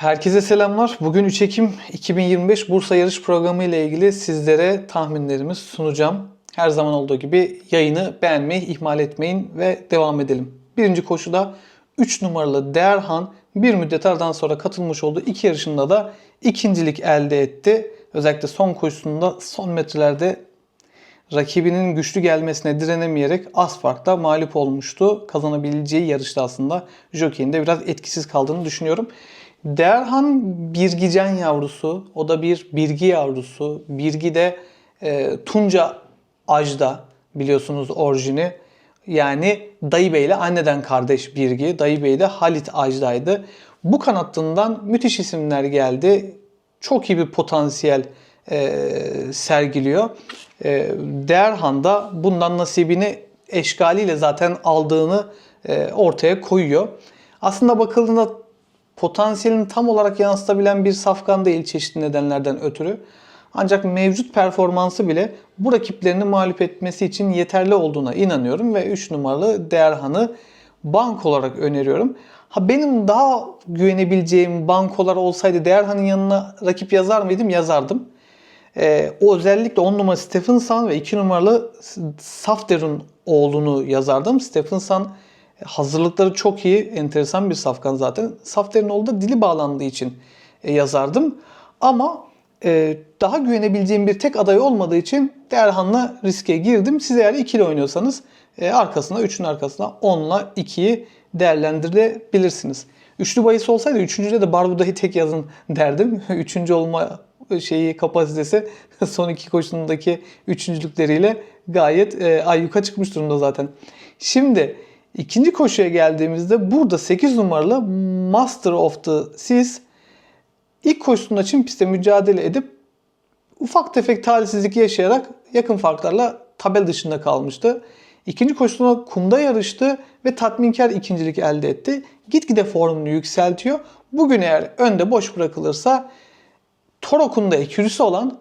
Herkese selamlar. Bugün 3 Ekim 2025 Bursa Yarış Programı ile ilgili sizlere tahminlerimi sunacağım. Her zaman olduğu gibi yayını beğenmeyi ihmal etmeyin ve devam edelim. Birinci koşuda 3 numaralı Değerhan bir müddet aradan sonra katılmış olduğu iki yarışında da ikincilik elde etti. Özellikle son koşusunda son metrelerde rakibinin güçlü gelmesine direnemeyerek az farkla mağlup olmuştu. Kazanabileceği yarışta aslında Jockey'in de biraz etkisiz kaldığını düşünüyorum. Derhan Birgican yavrusu. O da bir Birgi yavrusu. Birgi de e, Tunca Ajda biliyorsunuz orijini. Yani Dayı Bey ile anneden kardeş Birgi. Dayı Bey de Halit Ajda'ydı. Bu kanattından müthiş isimler geldi. Çok iyi bir potansiyel e, sergiliyor. E, Derhan da bundan nasibini eşgaliyle zaten aldığını e, ortaya koyuyor. Aslında bakıldığında potansiyelini tam olarak yansıtabilen bir safkan değil çeşitli nedenlerden ötürü. Ancak mevcut performansı bile bu rakiplerini mağlup etmesi için yeterli olduğuna inanıyorum ve 3 numaralı Değerhan'ı bank olarak öneriyorum. Ha benim daha güvenebileceğim bankolar olsaydı Değerhan'ın yanına rakip yazar mıydım? Yazardım. Ee, o özellikle 10 numara Stephenson ve 2 numaralı Safter'ın oğlunu yazardım. Stephenson hazırlıkları çok iyi, enteresan bir safkan zaten. Safter'in oğlu da dili bağlandığı için e, yazardım. Ama e, daha güvenebileceğim bir tek aday olmadığı için Derhan'la riske girdim. Siz eğer ikili oynuyorsanız e, arkasına, üçün arkasına 10'la 2'yi değerlendirebilirsiniz. Üçlü bahis olsaydı üçüncüde de Barbuda'yı tek yazın derdim. Üçüncü olma şeyi kapasitesi son iki koşusundaki üçüncülükleriyle gayet e, ayyuka çıkmış durumda zaten. Şimdi ikinci koşuya geldiğimizde burada 8 numaralı Master of the Seas ilk koşusunda Çin pistte mücadele edip ufak tefek talihsizlik yaşayarak yakın farklarla tabel dışında kalmıştı. İkinci koşusunda kumda yarıştı ve tatminkar ikincilik elde etti. Gitgide formunu yükseltiyor. Bugün eğer önde boş bırakılırsa Torok'un da ekürüsü olan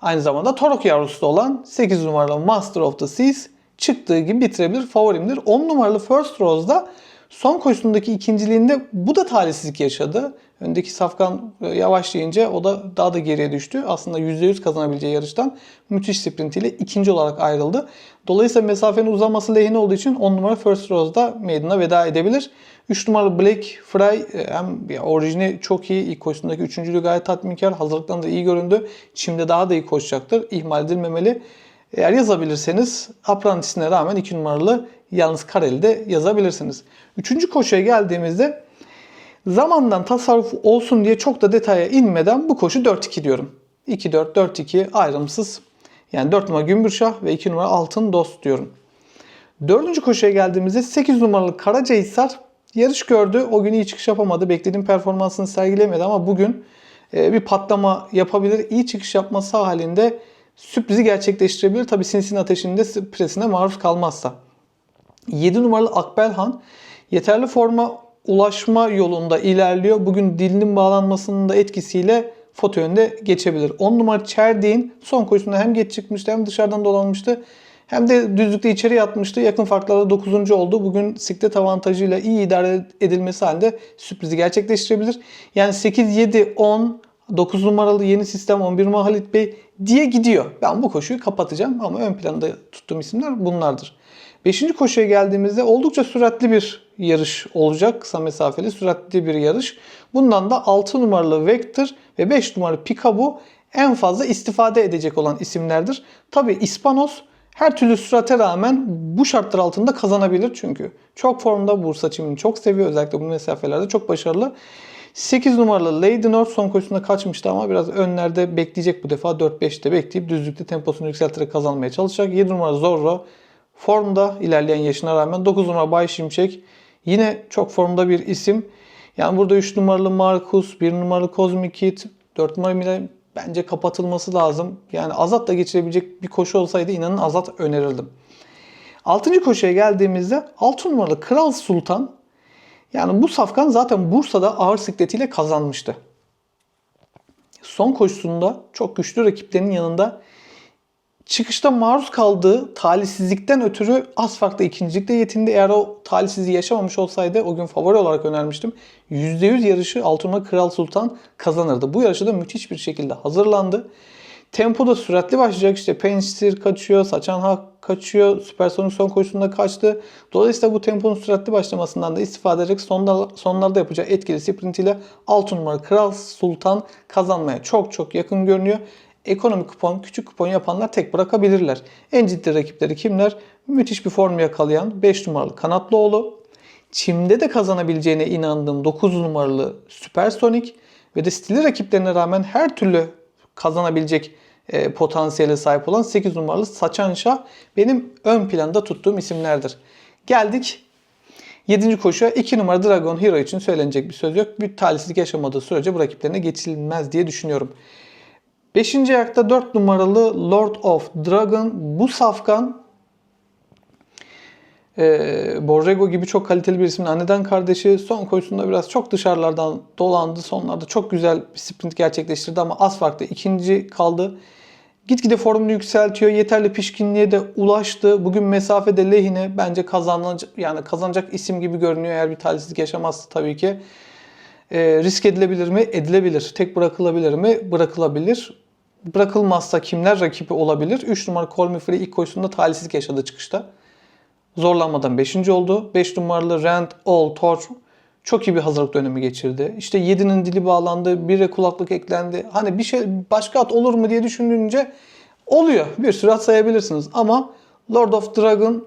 aynı zamanda Torok yavrusu olan 8 numaralı Master of the Seas çıktığı gibi bitirebilir. Favorimdir. 10 numaralı First Rose'da son koşusundaki ikinciliğinde bu da talihsizlik yaşadı. Öndeki Safkan e, yavaşlayınca o da daha da geriye düştü. Aslında %100 kazanabileceği yarıştan müthiş sprintiyle ikinci olarak ayrıldı. Dolayısıyla mesafenin uzaması lehine olduğu için 10 numara First Rose'da meydana veda edebilir. 3 numaralı Black Fry e, hem orijini çok iyi. ilk koşusundaki üçüncülüğü gayet tatminkar. Hazırlıktan da iyi göründü. Şimdi daha da iyi koşacaktır. İhmal edilmemeli. Eğer yazabilirseniz Apprentice'ine rağmen 2 numaralı yalnız Kareli de yazabilirsiniz. Üçüncü koşuya geldiğimizde zamandan tasarruf olsun diye çok da detaya inmeden bu koşu 4-2 diyorum. 2-4, 4-2 ayrımsız. Yani 4 numara Gümbürşah ve 2 numara Altın Dost diyorum. Dördüncü koşuya geldiğimizde 8 numaralı Karacahisar yarış gördü. O gün iyi çıkış yapamadı. Beklediğim performansını sergilemedi ama bugün e, bir patlama yapabilir. İyi çıkış yapması halinde sürprizi gerçekleştirebilir. Tabi sinsin ateşinde presine maruz kalmazsa. 7 numaralı Akbelhan yeterli forma ulaşma yolunda ilerliyor. Bugün dilinin bağlanmasının da etkisiyle foto yönde geçebilir. 10 numara Çerdiğin son koşusunda hem geç çıkmıştı hem dışarıdan dolanmıştı. Hem de düzlükte içeri yatmıştı. Yakın farklarla 9. oldu. Bugün siklet avantajıyla iyi idare edilmesi halinde sürprizi gerçekleştirebilir. Yani 8, 7, 10, 9 numaralı yeni sistem 11 numaralı Halit Bey diye gidiyor. Ben bu koşuyu kapatacağım ama ön planda tuttuğum isimler bunlardır. Beşinci koşuya geldiğimizde oldukça süratli bir yarış olacak. Kısa mesafeli süratli bir yarış. Bundan da 6 numaralı Vector ve 5 numaralı Picabo en fazla istifade edecek olan isimlerdir. Tabi Ispanos her türlü sürate rağmen bu şartlar altında kazanabilir çünkü. Çok formda Bursa çimini çok seviyor. Özellikle bu mesafelerde çok başarılı. 8 numaralı Lady North son koşusunda kaçmıştı ama biraz önlerde bekleyecek bu defa. 4-5'te bekleyip düzlükte temposunu yükselterek kazanmaya çalışacak. 7 numara Zorro formda ilerleyen yaşına rağmen 9 numara Bay Şimşek yine çok formda bir isim. Yani burada 3 numaralı Marcus, 1 numaralı Cosmic Kid, 4 numaralı bence kapatılması lazım. Yani Azat da geçirebilecek bir koşu olsaydı inanın Azat önerirdim. 6. koşuya geldiğimizde 6 numaralı Kral Sultan yani bu safkan zaten Bursa'da ağır sikletiyle kazanmıştı. Son koşusunda çok güçlü rakiplerinin yanında çıkışta maruz kaldığı talihsizlikten ötürü az farklı ikincilikle yetindi. Eğer o talihsizliği yaşamamış olsaydı o gün favori olarak önermiştim. %100 yarışı Altınma Kral Sultan kazanırdı. Bu yarışı da müthiş bir şekilde hazırlandı. Tempo da süratli başlayacak. İşte Pençtir kaçıyor, Saçan Hak kaçıyor, Süpersonik son koşusunda kaçtı. Dolayısıyla bu temponun süratli başlamasından da istifade ederek sonlar, sonlarda yapacağı etkili sprint ile 6 numara Kral Sultan kazanmaya çok çok yakın görünüyor. Ekonomik kupon, küçük kupon yapanlar tek bırakabilirler. En ciddi rakipleri kimler? Müthiş bir form yakalayan 5 numaralı Kanatlıoğlu. Çim'de de kazanabileceğine inandığım 9 numaralı Süpersonik ve de stili rakiplerine rağmen her türlü kazanabilecek e, potansiyele sahip olan 8 numaralı Saçan Şah benim ön planda tuttuğum isimlerdir. Geldik 7. koşuya 2 numara Dragon Hero için söylenecek bir söz yok. Bir talihsizlik yaşamadığı sürece bu rakiplerine geçilmez diye düşünüyorum. 5. ayakta 4 numaralı Lord of Dragon. Bu safkan e, Borrego gibi çok kaliteli bir ismin anneden kardeşi. Son koşusunda biraz çok dışarılardan dolandı. Sonlarda çok güzel bir sprint gerçekleştirdi ama az farklı ikinci kaldı. Gitgide formunu yükseltiyor. Yeterli pişkinliğe de ulaştı. Bugün mesafede lehine bence kazanacak yani kazanacak isim gibi görünüyor eğer bir talihsizlik yaşamazsa tabii ki. E, risk edilebilir mi? Edilebilir. Tek bırakılabilir mi? Bırakılabilir. Bırakılmazsa kimler rakibi olabilir? 3 numara Free ilk koşusunda talihsizlik yaşadı çıkışta. Zorlanmadan 5. oldu. 5 numaralı Rand All Torch çok iyi bir hazırlık dönemi geçirdi. İşte 7'nin dili bağlandı, 1'e kulaklık eklendi. Hani bir şey başka at olur mu diye düşününce oluyor. Bir sürü at sayabilirsiniz. Ama Lord of Dragon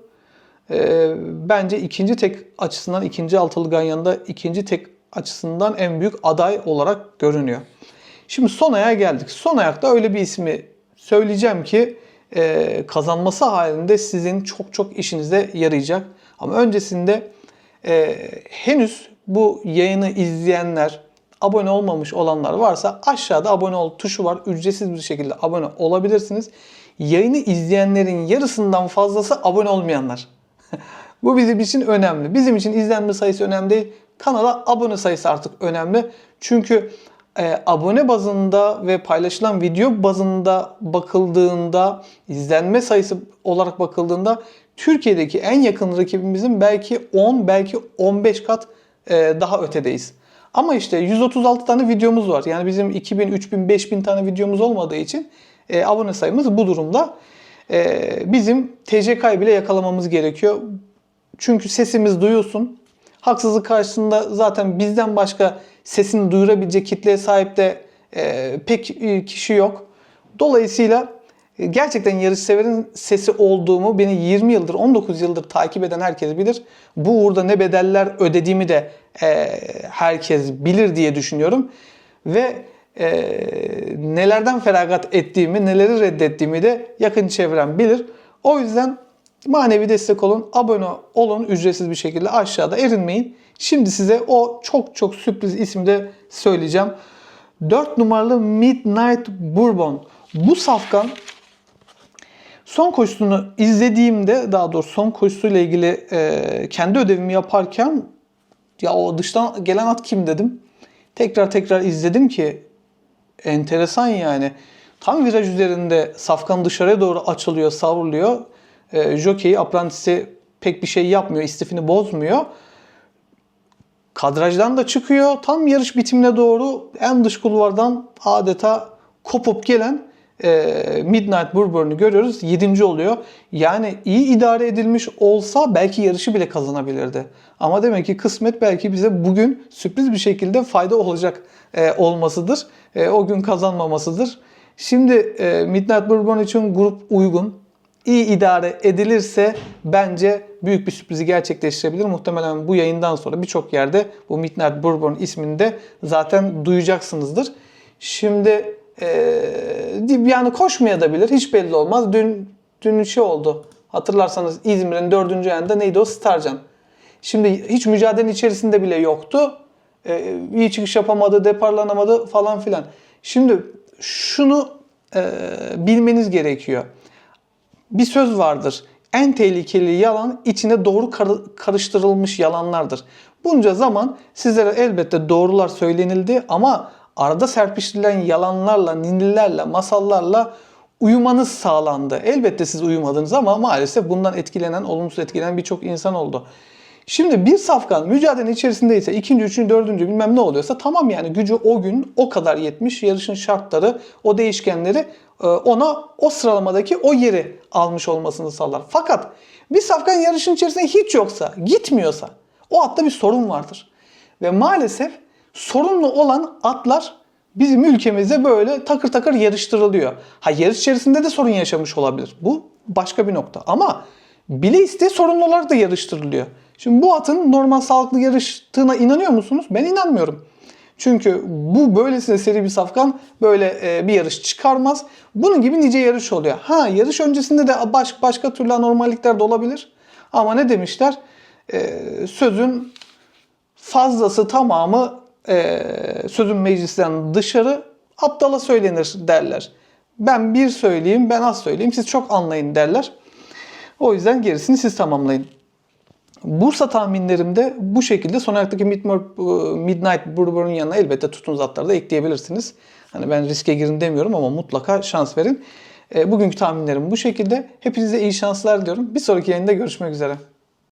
e, bence ikinci tek açısından, ikinci altılı ganyanda ikinci tek açısından en büyük aday olarak görünüyor. Şimdi son aya geldik. Son ayakta öyle bir ismi söyleyeceğim ki e, kazanması halinde sizin çok çok işinize yarayacak. Ama öncesinde e, henüz bu yayını izleyenler, abone olmamış olanlar varsa aşağıda abone ol tuşu var. Ücretsiz bir şekilde abone olabilirsiniz. Yayını izleyenlerin yarısından fazlası abone olmayanlar. bu bizim için önemli. Bizim için izlenme sayısı önemli değil. Kanala abone sayısı artık önemli. Çünkü e, abone bazında ve paylaşılan video bazında bakıldığında, izlenme sayısı olarak bakıldığında Türkiye'deki en yakın rakibimizin belki 10, belki 15 kat e, daha ötedeyiz. Ama işte 136 tane videomuz var. Yani bizim 2000, 3000, 5000 tane videomuz olmadığı için e, abone sayımız bu durumda. E, bizim TCK'yı bile yakalamamız gerekiyor. Çünkü sesimiz duyulsun. Haksızlık karşısında zaten bizden başka sesini duyurabilecek kitleye sahip de e, pek kişi yok. Dolayısıyla e, gerçekten yarışseverin sesi olduğumu beni 20 yıldır 19 yıldır takip eden herkes bilir. Bu uğurda ne bedeller ödediğimi de e, herkes bilir diye düşünüyorum. Ve e, nelerden feragat ettiğimi, neleri reddettiğimi de yakın çevrem bilir. O yüzden manevi destek olun, abone olun ücretsiz bir şekilde aşağıda erinmeyin. Şimdi size o çok çok sürpriz ismi de söyleyeceğim. 4 numaralı Midnight Bourbon. Bu safkan son koşusunu izlediğimde daha doğrusu son koşusuyla ilgili e, kendi ödevimi yaparken ya o dıştan gelen at kim dedim. Tekrar tekrar izledim ki enteresan yani. Tam viraj üzerinde safkan dışarıya doğru açılıyor, savruluyor. E, jockey, aprantisi pek bir şey yapmıyor, istifini bozmuyor. Kadrajdan da çıkıyor. Tam yarış bitimine doğru en dış kulvardan adeta kopup gelen e, Midnight Bourbon'u görüyoruz. 7. oluyor. Yani iyi idare edilmiş olsa belki yarışı bile kazanabilirdi. Ama demek ki kısmet belki bize bugün sürpriz bir şekilde fayda olacak e, olmasıdır. E, o gün kazanmamasıdır. Şimdi e, Midnight Bourbon için grup uygun iyi idare edilirse bence büyük bir sürprizi gerçekleştirebilir. Muhtemelen bu yayından sonra birçok yerde bu Midnight Bourbon ismini de zaten duyacaksınızdır. Şimdi e, yani koşmaya da bilir. Hiç belli olmaz. Dün dün şey oldu. Hatırlarsanız İzmir'in dördüncü ayında neydi o? Starcan. Şimdi hiç mücadelenin içerisinde bile yoktu. E, iyi çıkış yapamadı, deparlanamadı falan filan. Şimdi şunu e, bilmeniz gerekiyor bir söz vardır. En tehlikeli yalan içine doğru karıştırılmış yalanlardır. Bunca zaman sizlere elbette doğrular söylenildi ama arada serpiştirilen yalanlarla, ninnilerle, masallarla uyumanız sağlandı. Elbette siz uyumadınız ama maalesef bundan etkilenen, olumsuz etkilenen birçok insan oldu. Şimdi bir safkan mücadele içerisindeyse ikinci, üçüncü, dördüncü bilmem ne oluyorsa tamam yani gücü o gün o kadar yetmiş. Yarışın şartları, o değişkenleri e, ona o sıralamadaki o yeri almış olmasını sağlar. Fakat bir safkan yarışın içerisinde hiç yoksa, gitmiyorsa o atta bir sorun vardır. Ve maalesef sorunlu olan atlar bizim ülkemizde böyle takır takır yarıştırılıyor. Ha yarış içerisinde de sorun yaşamış olabilir. Bu başka bir nokta. Ama bile iste sorunlu olarak da yarıştırılıyor. Şimdi bu atın normal sağlıklı yarıştığına inanıyor musunuz? Ben inanmıyorum. Çünkü bu böylesine seri bir safkan böyle e, bir yarış çıkarmaz. Bunun gibi nice yarış oluyor. Ha yarış öncesinde de baş, başka türlü anormallikler de olabilir. Ama ne demişler? E, sözün fazlası tamamı e, sözün meclisten dışarı aptala söylenir derler. Ben bir söyleyeyim, ben az söyleyeyim, siz çok anlayın derler. O yüzden gerisini siz tamamlayın. Bursa tahminlerimde bu şekilde son ayaktaki Midmor- Midnight Bourbon'un yanına elbette tutun zatları da ekleyebilirsiniz. Hani ben riske girin demiyorum ama mutlaka şans verin. E, bugünkü tahminlerim bu şekilde. Hepinize iyi şanslar diliyorum. Bir sonraki yayında görüşmek üzere.